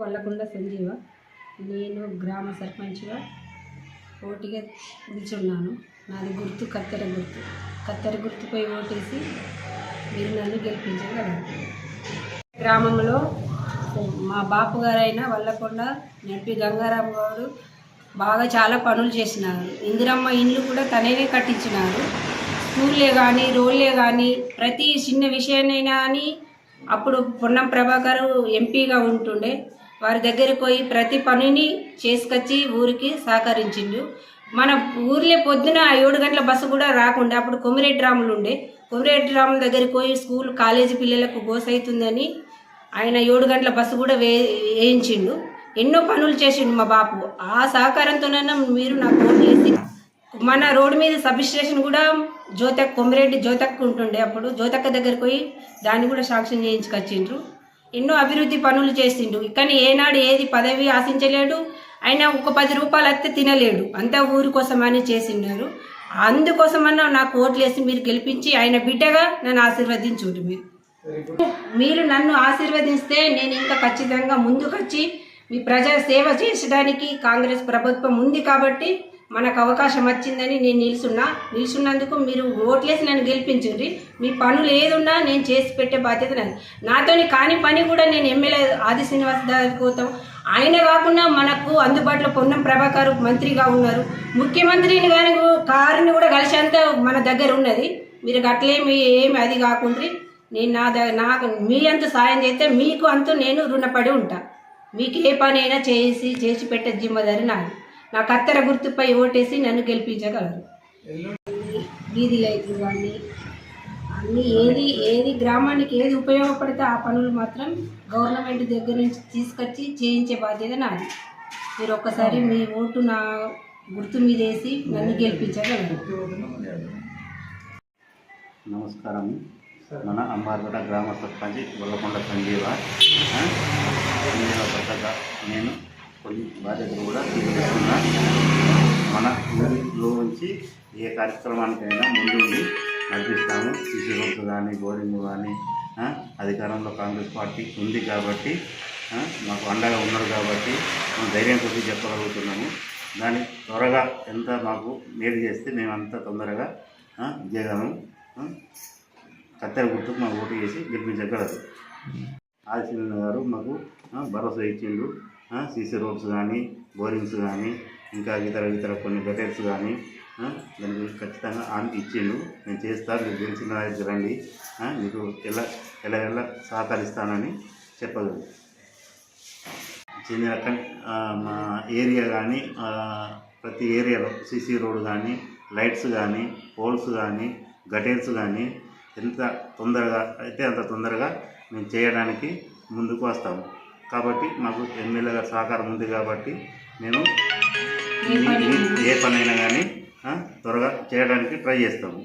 వల్లకొండ సంజీవ. నేను గ్రామ సర్పంచ్గా పోటీగా నిల్చున్నాను. నాది గుర్తు కత్తెర గుర్తు. కత్తెర గుర్తుపై ఓటేసి మీరు నన్ను గెలిపించగలరు. గ్రామంలో మా బాపు గారైన వల్లకొండ నడిపి గంగారాం గారు బాగా చాలా పనులు చేసినారు. ఇందిరమ్మ ఇండ్లు కూడా తనేనే కట్టించినారు. స్కూల్లే కానీ రోడ్లే కానీ ప్రతి చిన్న విషయాన్నైనా కానీ అప్పుడు పొన్నం ప్రభాకర్ ఎంపీగా ఉంటుండే. వారి దగ్గరికి పోయి ప్రతి పనిని చేసుకొచ్చి ఊరికి సహకరించిండు. మన ఊర్లో పొద్దున ఏడు గంటల బస్సు కూడా రాకుండా అప్పుడు కొమిరెడ్డి రాములు ఉండే. కొమిరెడ్డి రాముల దగ్గరికి పోయి స్కూల్ కాలేజీ పిల్లలకు గోస అవుతుందని ఆయన ఏడు గంటల బస్సు కూడా వే వేయించిండు. ఎన్నో పనులు చేసిండు మా బాపు. ఆ సహకారంతోనైనా మీరు నాకు ఫోన్ చేసి మన రోడ్డు మీద సబ్ స్టేషన్ కూడా జ్యోతక్ కొమిరెడ్డి జ్యోతక్ ఉంటుండే అప్పుడు. జ్యోతక్క దగ్గరికి పోయి దాన్ని కూడా శాంక్షన్ చేయించుకొచ్చిండ్రు. ఎన్నో అభివృద్ధి పనులు చేసిండు. కానీ ఏనాడు ఏది పదవి ఆశించలేడు ఆయన ఒక పది రూపాయలు అయితే తినలేడు. అంతా ఊరి కోసమని చేసిండారు. అందుకోసమన్నా నాకు ఓట్లు వేసి మీరు గెలిపించి ఆయన బిడ్డగా నన్ను ఆశీర్వదించుడు మీరు. మీరు నన్ను ఆశీర్వదిస్తే నేను ఇంకా ఖచ్చితంగా ముందుకొచ్చి మీ ప్రజా సేవ చేసడానికి కాంగ్రెస్ ప్రభుత్వం ఉంది కాబట్టి మనకు అవకాశం వచ్చిందని నేను నిల్చున్నా నిల్చున్నందుకు మీరు ఓట్లేసి నన్ను గెలిపించండి. మీ పనులు ఏదున్నా నేను చేసి పెట్టే బాధ్యత నాది. నాతోని కాని పని కూడా నేను ఎమ్మెల్యే ఆది శ్రీనివాస్ దగ్గరికి పోతాం ఆయన కాకుండా మనకు అందుబాటులో పొన్నం ప్రభాకర్ మంత్రిగా ఉన్నారు. ముఖ్యమంత్రిని కానీ కారుని కూడా కలిసేంత మన దగ్గర ఉన్నది. మీరు గట్లేమి ఏమి అది కాకుండా నేను నా దగ్గర నాకు మీ అంత సాయం చేస్తే మీకు అంతా నేను రుణపడి ఉంటా. మీకు ఏ పని అయినా చేసి చేసి పెట్టే జిమ్మదారి నాది. నా కత్తెర గుర్తుపై ఓటేసి నన్ను గెలిపించగలరు. వీధి లైట్లు కానీ అన్నీ ఏది ఏది గ్రామానికి ఏది ఉపయోగపడితే ఆ పనులు మాత్రం గవర్నమెంట్ దగ్గర నుంచి తీసుకొచ్చి చేయించే బాధ్యత నాది. మీరు ఒక్కసారి మీ ఓటు నా గుర్తు మీద వేసి నన్ను గెలిపించగలరు. నమస్కారం. మన అమ్మార్గడ గ్రామ సర్పంచ్ గొల్లకొండ సంజీవ. సంజీవ నేను కొన్ని బాధ్యతలు కూడా తీసుకున్నా మన ఊరిలో నుంచి ఏ కార్యక్రమానికైనా ముందుండి నడిపిస్తాము. సీసీ కానీ బోరింగ్ కానీ అధికారంలో కాంగ్రెస్ పార్టీ ఉంది కాబట్టి మాకు అండగా ఉన్నారు కాబట్టి మేము ధైర్యం కొద్ది చెప్పగలుగుతున్నాము. దాన్ని త్వరగా ఎంత మాకు మేలు చేస్తే మేమంతా తొందరగా చేయగలము కత్తెర గుర్తుకు మాకు ఓటు చేసి గెలిపించగలరు ఆదిశీల గారు మాకు భరోసా ఇచ్చిండు. సీసీ రోడ్స్ కానీ బోరింగ్స్ కానీ ఇంకా ఇతర ఇతర కొన్ని బెటర్స్ కానీ దాని గురించి ఖచ్చితంగా ఆమెకి ఇచ్చిండు. నేను చేస్తాను మీరు గెలిచిన రండి. మీకు ఎలా ఎలా ఎలా సహకరిస్తానని చెప్పగలను. చెందిన మా ఏరియా కానీ ప్రతి ఏరియాలో సీసీ రోడ్ కానీ లైట్స్ కానీ పోల్స్ కానీ గటేర్స్ కానీ ఎంత తొందరగా అయితే అంత తొందరగా మేము చేయడానికి ముందుకు వస్తాము. కాబట్టి మాకు ఎమ్మెల్యే గారి సహకారం ఉంది కాబట్టి మేము ఏ పనైనా కానీ త్వరగా చేయడానికి ట్రై చేస్తాము.